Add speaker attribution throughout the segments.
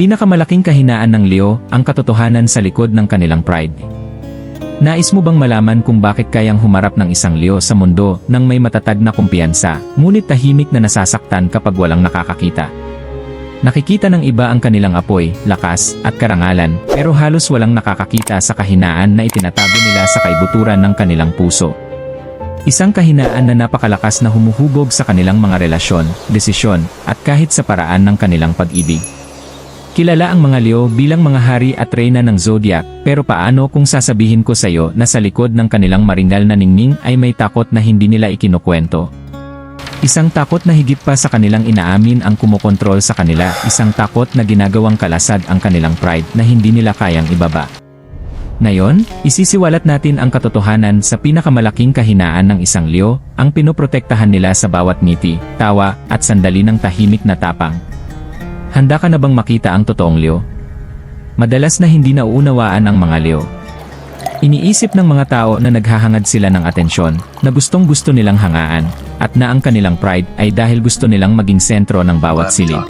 Speaker 1: pinakamalaking kahinaan ng Leo ang katotohanan sa likod ng kanilang pride. Nais mo bang malaman kung bakit kayang humarap ng isang Leo sa mundo nang may matatag na kumpiyansa, ngunit tahimik na nasasaktan kapag walang nakakakita? Nakikita ng iba ang kanilang apoy, lakas, at karangalan, pero halos walang nakakakita sa kahinaan na itinatago nila sa kaibuturan ng kanilang puso. Isang kahinaan na napakalakas na humuhubog sa kanilang mga relasyon, desisyon, at kahit sa paraan ng kanilang pag-ibig. Kilala ang mga Leo bilang mga hari at reyna ng zodiac, pero paano kung sasabihin ko sa iyo na sa likod ng kanilang maringal na ningning ay may takot na hindi nila ikinukwento? Isang takot na higit pa sa kanilang inaamin ang kumokontrol sa kanila, isang takot na ginagawang kalasad ang kanilang pride na hindi nila kayang ibaba. Ngayon, isisiwalat natin ang katotohanan sa pinakamalaking kahinaan ng isang Leo, ang pinoprotektahan nila sa bawat ngiti, tawa, at sandali ng tahimik na tapang. Handa ka na bang makita ang totoong Leo? Madalas na hindi nauunawaan ang mga Leo. Iniisip ng mga tao na naghahangad sila ng atensyon, na gustong gusto nilang hangaan, at na ang kanilang pride ay dahil gusto nilang maging sentro ng bawat silid.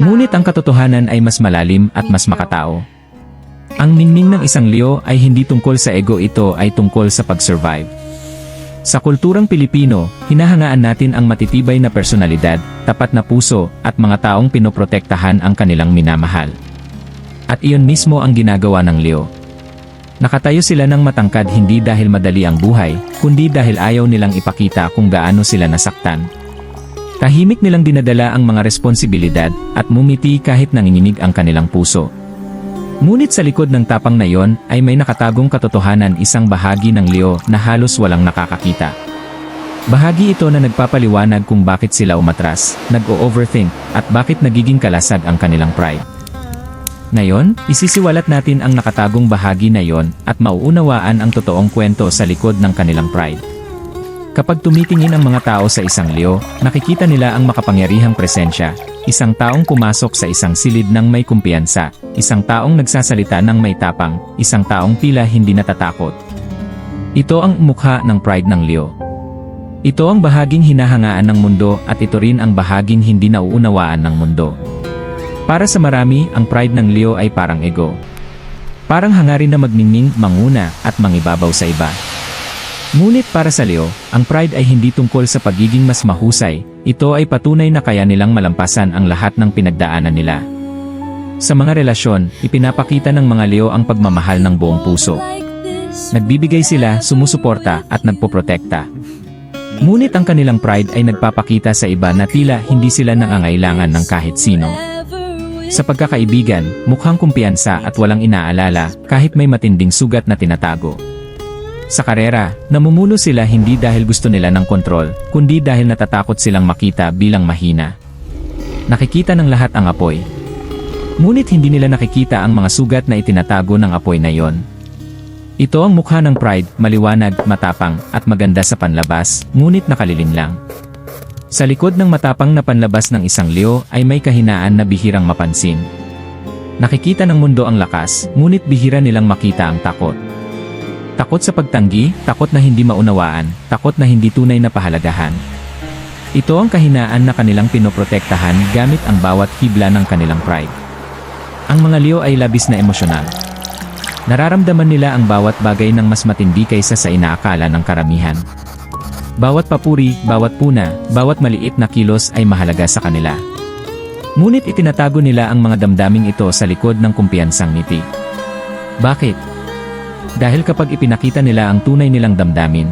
Speaker 1: Ngunit ang katotohanan ay mas malalim at mas makatao. Ang ningning ng isang Leo ay hindi tungkol sa ego ito ay tungkol sa pag-survive. Sa kulturang Pilipino, hinahangaan natin ang matitibay na personalidad, tapat na puso, at mga taong pinoprotektahan ang kanilang minamahal. At iyon mismo ang ginagawa ng Leo. Nakatayo sila ng matangkad hindi dahil madali ang buhay, kundi dahil ayaw nilang ipakita kung gaano sila nasaktan. Tahimik nilang dinadala ang mga responsibilidad at mumiti kahit nanginginig ang kanilang puso. Ngunit sa likod ng tapang na yon ay may nakatagong katotohanan isang bahagi ng Leo na halos walang nakakakita. Bahagi ito na nagpapaliwanag kung bakit sila umatras, nag-o-overthink, at bakit nagiging kalasag ang kanilang pride. Ngayon, isisiwalat natin ang nakatagong bahagi na yon at mauunawaan ang totoong kwento sa likod ng kanilang pride. Kapag tumitingin ang mga tao sa isang Leo, nakikita nila ang makapangyarihang presensya, isang taong pumasok sa isang silid ng may kumpiyansa, isang taong nagsasalita ng may tapang, isang taong tila hindi natatakot. Ito ang mukha ng pride ng Leo. Ito ang bahaging hinahangaan ng mundo at ito rin ang bahaging hindi nauunawaan ng mundo. Para sa marami, ang pride ng Leo ay parang ego. Parang hangarin na magningning, manguna, at mangibabaw sa iba. Ngunit para sa Leo, ang pride ay hindi tungkol sa pagiging mas mahusay, ito ay patunay na kaya nilang malampasan ang lahat ng pinagdaanan nila. Sa mga relasyon, ipinapakita ng mga Leo ang pagmamahal ng buong puso. Nagbibigay sila, sumusuporta, at nagpoprotekta. Ngunit ang kanilang pride ay nagpapakita sa iba na tila hindi sila nangangailangan ng kahit sino. Sa pagkakaibigan, mukhang kumpiyansa at walang inaalala kahit may matinding sugat na tinatago. Sa karera, namumuno sila hindi dahil gusto nila ng kontrol, kundi dahil natatakot silang makita bilang mahina. Nakikita ng lahat ang apoy. Ngunit hindi nila nakikita ang mga sugat na itinatago ng apoy na yon. Ito ang mukha ng pride, maliwanag, matapang, at maganda sa panlabas, ngunit nakalilim lang. Sa likod ng matapang na panlabas ng isang Leo ay may kahinaan na bihirang mapansin. Nakikita ng mundo ang lakas, ngunit bihira nilang makita ang takot. Takot sa pagtanggi, takot na hindi maunawaan, takot na hindi tunay na pahalagahan. Ito ang kahinaan na kanilang pinoprotektahan gamit ang bawat hibla ng kanilang pride. Ang mga Leo ay labis na emosyonal. Nararamdaman nila ang bawat bagay ng mas matindi kaysa sa inaakala ng karamihan. Bawat papuri, bawat puna, bawat maliit na kilos ay mahalaga sa kanila. Ngunit itinatago nila ang mga damdaming ito sa likod ng kumpiyansang ngiti. Bakit? Dahil kapag ipinakita nila ang tunay nilang damdamin,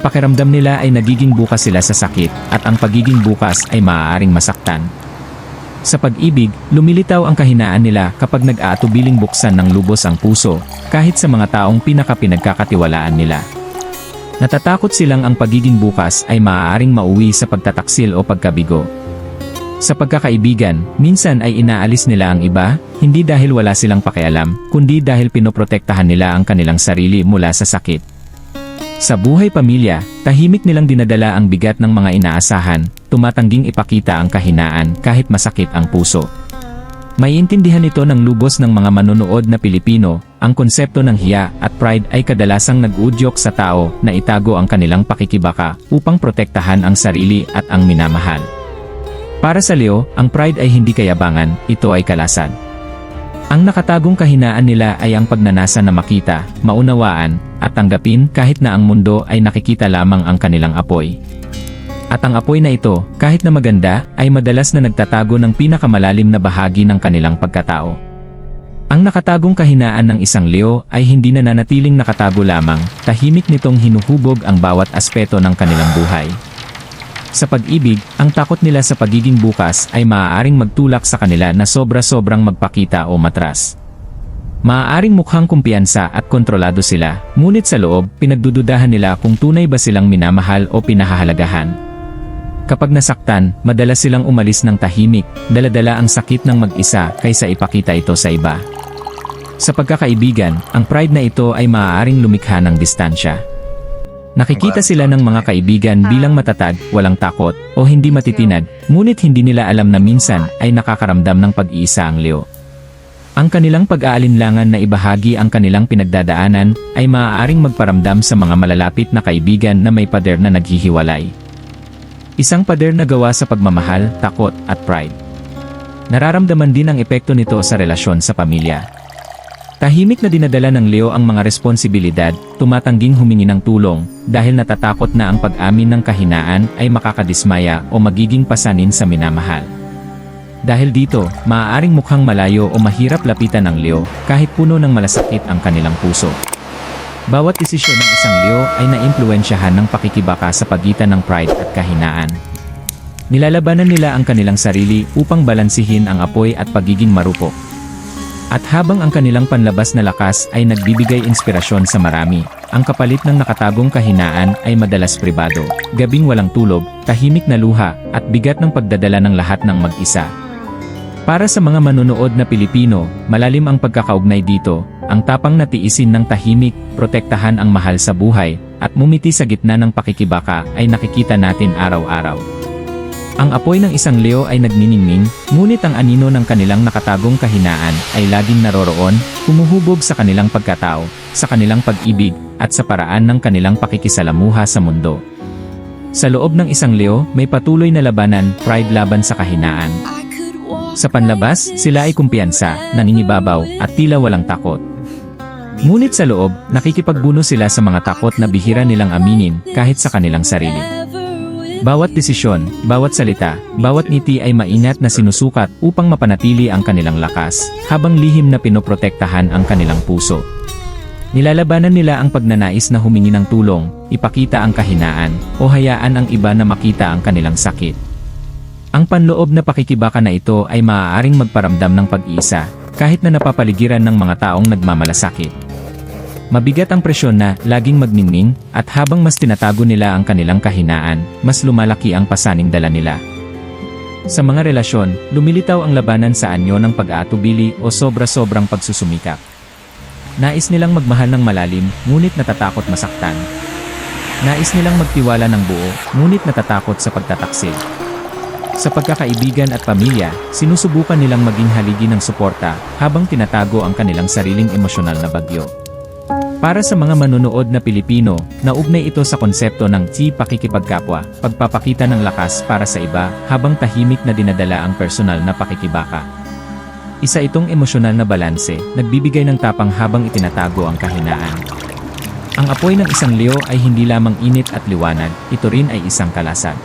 Speaker 1: pakiramdam nila ay nagiging bukas sila sa sakit at ang pagiging bukas ay maaaring masaktan. Sa pag-ibig, lumilitaw ang kahinaan nila kapag nag-aatubiling buksan ng lubos ang puso, kahit sa mga taong pinakapinagkakatiwalaan nila. Natatakot silang ang pagiging bukas ay maaaring mauwi sa pagtataksil o pagkabigo. Sa pagkakaibigan, minsan ay inaalis nila ang iba, hindi dahil wala silang pakialam, kundi dahil pinoprotektahan nila ang kanilang sarili mula sa sakit. Sa buhay pamilya, tahimik nilang dinadala ang bigat ng mga inaasahan, tumatangging ipakita ang kahinaan kahit masakit ang puso. Maiintindihan ito ng lubos ng mga manonood na Pilipino, ang konsepto ng hiya at pride ay kadalasang nag-udyok sa tao na itago ang kanilang pakikibaka upang protektahan ang sarili at ang minamahal. Para sa Leo, ang pride ay hindi kayabangan, ito ay kalasan. Ang nakatagong kahinaan nila ay ang pagnanasa na makita, maunawaan, at tanggapin kahit na ang mundo ay nakikita lamang ang kanilang apoy. At ang apoy na ito, kahit na maganda, ay madalas na nagtatago ng pinakamalalim na bahagi ng kanilang pagkatao. Ang nakatagong kahinaan ng isang Leo ay hindi na nanatiling nakatago lamang, tahimik nitong hinuhubog ang bawat aspeto ng kanilang buhay. Sa pag-ibig, ang takot nila sa pagiging bukas ay maaaring magtulak sa kanila na sobra-sobrang magpakita o matras. Maaaring mukhang kumpiyansa at kontrolado sila, ngunit sa loob, pinagdududahan nila kung tunay ba silang minamahal o pinahahalagahan. Kapag nasaktan, madalas silang umalis ng tahimik, daladala ang sakit ng mag-isa kaysa ipakita ito sa iba. Sa pagkakaibigan, ang pride na ito ay maaaring lumikha ng distansya. Nakikita sila ng mga kaibigan bilang matatag, walang takot, o hindi matitinag, ngunit hindi nila alam na minsan ay nakakaramdam ng pag-iisa ang Leo. Ang kanilang pag-aalinlangan na ibahagi ang kanilang pinagdadaanan ay maaaring magparamdam sa mga malalapit na kaibigan na may pader na naghihiwalay. Isang pader na gawa sa pagmamahal, takot, at pride. Nararamdaman din ang epekto nito sa relasyon sa pamilya. Tahimik na dinadala ng Leo ang mga responsibilidad, tumatangging humingi ng tulong, dahil natatakot na ang pag-amin ng kahinaan ay makakadismaya o magiging pasanin sa minamahal. Dahil dito, maaaring mukhang malayo o mahirap lapitan ng Leo, kahit puno ng malasakit ang kanilang puso. Bawat desisyon ng isang Leo ay naimpluwensyahan ng pakikibaka sa pagitan ng pride at kahinaan. Nilalabanan nila ang kanilang sarili upang balansihin ang apoy at pagiging marupok. At habang ang kanilang panlabas na lakas ay nagbibigay inspirasyon sa marami, ang kapalit ng nakatagong kahinaan ay madalas pribado, gabing walang tulog, tahimik na luha, at bigat ng pagdadala ng lahat ng mag-isa. Para sa mga manonood na Pilipino, malalim ang pagkakaugnay dito, ang tapang na tiisin ng tahimik, protektahan ang mahal sa buhay, at mumiti sa gitna ng pakikibaka ay nakikita natin araw-araw. Ang apoy ng isang Leo ay nagniningning, ngunit ang anino ng kanilang nakatagong kahinaan ay laging naroroon, humuhubog sa kanilang pagkatao, sa kanilang pag-ibig, at sa paraan ng kanilang pakikisalamuha sa mundo. Sa loob ng isang Leo, may patuloy na labanan, pride laban sa kahinaan. Sa panlabas, sila ay kumpiyansa, nangingibabaw, at tila walang takot. Ngunit sa loob, nakikipagbuno sila sa mga takot na bihira nilang aminin kahit sa kanilang sarili. Bawat desisyon, bawat salita, bawat ngiti ay maingat na sinusukat upang mapanatili ang kanilang lakas, habang lihim na pinoprotektahan ang kanilang puso. Nilalabanan nila ang pagnanais na humingi ng tulong, ipakita ang kahinaan, o hayaan ang iba na makita ang kanilang sakit. Ang panloob na pakikibaka na ito ay maaaring magparamdam ng pag-isa, kahit na napapaligiran ng mga taong nagmamalasakit. Mabigat ang presyon na laging magningning at habang mas tinatago nila ang kanilang kahinaan, mas lumalaki ang pasaning dala nila. Sa mga relasyon, lumilitaw ang labanan sa anyo ng pag-aatubili o sobra-sobrang pagsusumikap. Nais nilang magmahal ng malalim, ngunit natatakot masaktan. Nais nilang magtiwala ng buo, ngunit natatakot sa pagtataksil. Sa pagkakaibigan at pamilya, sinusubukan nilang maging haligi ng suporta habang tinatago ang kanilang sariling emosyonal na bagyo. Para sa mga manunood na Pilipino, naugnay ito sa konsepto ng T pakikipagkapwa, pagpapakita ng lakas para sa iba habang tahimik na dinadala ang personal na pakikibaka. Isa itong emosyonal na balanse, nagbibigay ng tapang habang itinatago ang kahinaan. Ang apoy ng isang Leo ay hindi lamang init at liwanag, ito rin ay isang kalasag.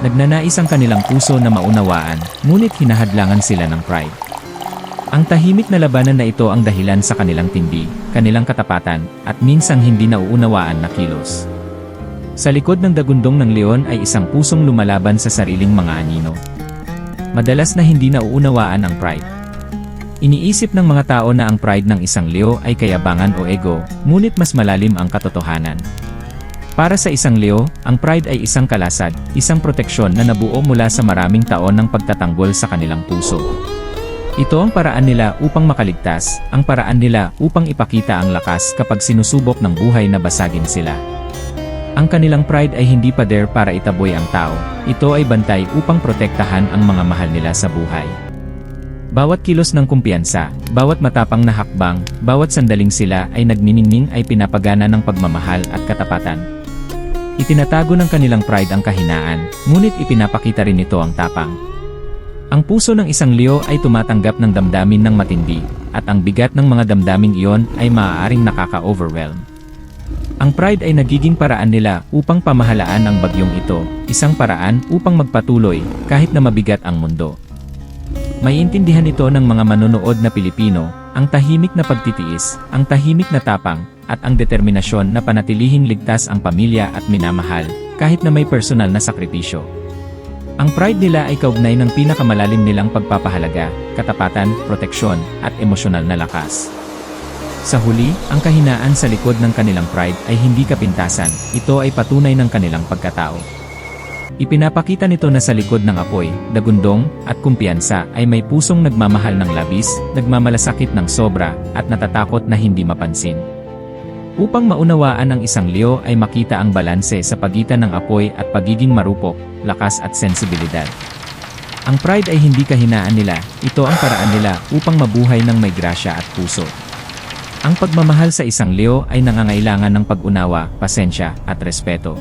Speaker 1: Nagnanais ang kanilang puso na maunawaan, ngunit hinahadlangan sila ng pride. Ang tahimik na labanan na ito ang dahilan sa kanilang tindi, kanilang katapatan, at minsang hindi nauunawaan na kilos. Sa likod ng dagundong ng leon ay isang pusong lumalaban sa sariling mga anino. Madalas na hindi nauunawaan ang pride. Iniisip ng mga tao na ang pride ng isang Leo ay kayabangan o ego, ngunit mas malalim ang katotohanan. Para sa isang Leo, ang pride ay isang kalasag, isang proteksyon na nabuo mula sa maraming taon ng pagtatanggol sa kanilang puso. Ito ang paraan nila upang makaligtas, ang paraan nila upang ipakita ang lakas kapag sinusubok ng buhay na basagin sila. Ang kanilang pride ay hindi pader para itaboy ang tao, ito ay bantay upang protektahan ang mga mahal nila sa buhay. Bawat kilos ng kumpiyansa, bawat matapang na hakbang, bawat sandaling sila ay nagniningning ay pinapagana ng pagmamahal at katapatan. Itinatago ng kanilang pride ang kahinaan, ngunit ipinapakita rin nito ang tapang. Ang puso ng isang Leo ay tumatanggap ng damdamin ng matindi, at ang bigat ng mga damdaming iyon ay maaaring nakaka-overwhelm. Ang pride ay nagiging paraan nila upang pamahalaan ang bagyong ito, isang paraan upang magpatuloy kahit na mabigat ang mundo. Maiintindihan ito ng mga manonood na Pilipino, ang tahimik na pagtitiis, ang tahimik na tapang, at ang determinasyon na panatilihing ligtas ang pamilya at minamahal, kahit na may personal na sakripisyo. Ang pride nila ay kaugnay ng pinakamalalim nilang pagpapahalaga, katapatan, proteksyon, at emosyonal na lakas. Sa huli, ang kahinaan sa likod ng kanilang pride ay hindi kapintasan, ito ay patunay ng kanilang pagkatao. Ipinapakita nito na sa likod ng apoy, dagundong, at kumpiyansa ay may pusong nagmamahal ng labis, nagmamalasakit ng sobra, at natatakot na hindi mapansin. Upang maunawaan ang isang Leo ay makita ang balanse sa pagitan ng apoy at pagiging marupok, lakas at sensibilidad. Ang pride ay hindi kahinaan nila, ito ang paraan nila upang mabuhay ng may grasya at puso. Ang pagmamahal sa isang Leo ay nangangailangan ng pag-unawa, pasensya, at respeto.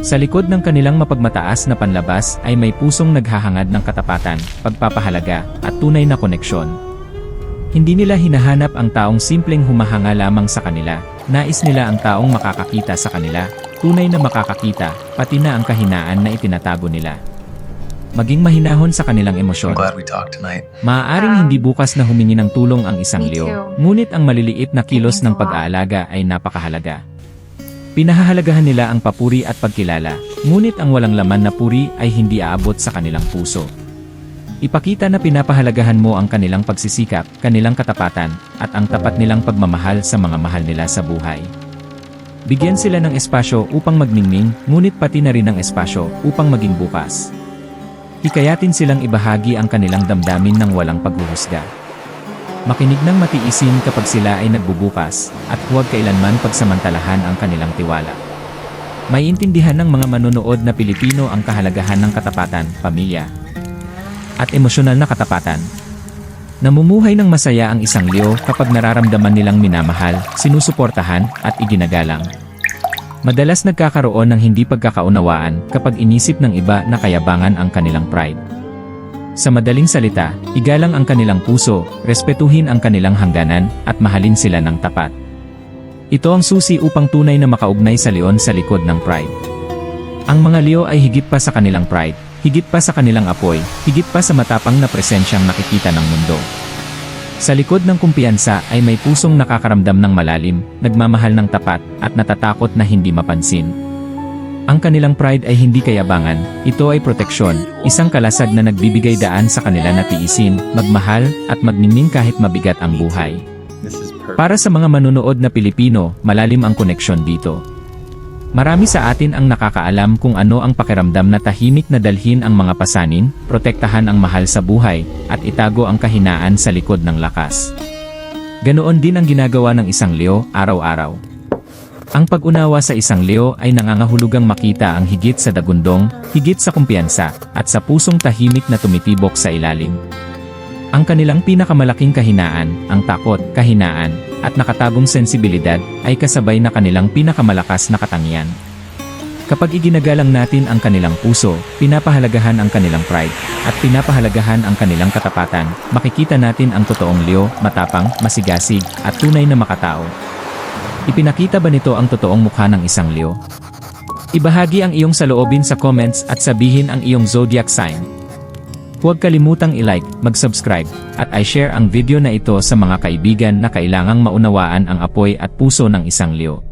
Speaker 1: Sa likod ng kanilang mapagmataas na panlabas ay may pusong naghahangad ng katapatan, pagpapahalaga, at tunay na koneksyon. Hindi nila hinahanap ang taong simpleng humahanga lamang sa kanila, nais nila ang taong makakakita sa kanila, tunay na makakakita, pati na ang kahinaan na itinatago nila. Maging mahinahon sa kanilang emosyon. Maaaring
Speaker 2: Um,
Speaker 1: hindi bukas na humingi ng tulong ang isang
Speaker 2: too.
Speaker 1: ngunit ang maliliit na kilos ng pag-aalaga ay napakahalaga. Pinahahalagahan nila ang papuri at pagkilala, ngunit ang walang laman na puri ay hindi aabot sa kanilang puso. Ipakita na pinapahalagahan mo ang kanilang pagsisikap, kanilang katapatan, at ang tapat nilang pagmamahal sa mga mahal nila sa buhay. Bigyan sila ng espasyo upang magningning, ngunit pati na rin ng espasyo upang maging bukas. Hikayatin silang ibahagi ang kanilang damdamin ng walang paghuhusga. Makinig ng matiisin kapag sila ay nagbubukas, at huwag kailanman pagsamantalahan ang kanilang tiwala. May intindihan ng mga manonood na Pilipino ang kahalagahan ng katapatan, pamilya, at emosyonal na katapatan. Namumuhay ng masaya ang isang Leo kapag nararamdaman nilang minamahal, sinusuportahan, at iginagalang. Madalas nagkakaroon ng hindi pagkakaunawaan kapag inisip ng iba na kayabangan ang kanilang pride. Sa madaling salita, igalang ang kanilang puso, respetuhin ang kanilang hangganan, at mahalin sila ng tapat. Ito ang susi upang tunay na makaugnay sa leon sa likod ng pride. Ang mga Leo ay higit pa sa kanilang pride, higit pa sa kanilang apoy, higit pa sa matapang na presensyang nakikita ng mundo. Sa likod ng kumpiyansa ay may pusong nakakaramdam ng malalim, nagmamahal ng tapat, at natatakot na hindi mapansin. Ang kanilang pride ay hindi kayabangan, ito ay proteksyon, isang kalasag na nagbibigay daan sa kanila na tiisin, magmahal, at magningning kahit mabigat ang buhay. Para sa mga manunood na Pilipino, malalim ang koneksyon dito. Marami sa atin ang nakakaalam kung ano ang pakiramdam na tahimik na dalhin ang mga pasanin, protektahan ang mahal sa buhay, at itago ang kahinaan sa likod ng lakas. Ganoon din ang ginagawa ng isang Leo araw-araw. Ang pag-unawa sa isang Leo ay nangangahulugang makita ang higit sa dagundong, higit sa kumpiyansa, at sa pusong tahimik na tumitibok sa ilalim. Ang kanilang pinakamalaking kahinaan, ang takot, kahinaan, at nakatagong sensibilidad ay kasabay na kanilang pinakamalakas na katangian. Kapag iginagalang natin ang kanilang puso, pinapahalagahan ang kanilang pride, at pinapahalagahan ang kanilang katapatan, makikita natin ang totoong Leo, matapang, masigasig, at tunay na makatao. Ipinakita ba nito ang totoong mukha ng isang Leo? Ibahagi ang iyong saloobin sa comments at sabihin ang iyong zodiac sign. Huwag kalimutang i-like, mag-subscribe, at i-share ang video na ito sa mga kaibigan na kailangang maunawaan ang apoy at puso ng isang Leo.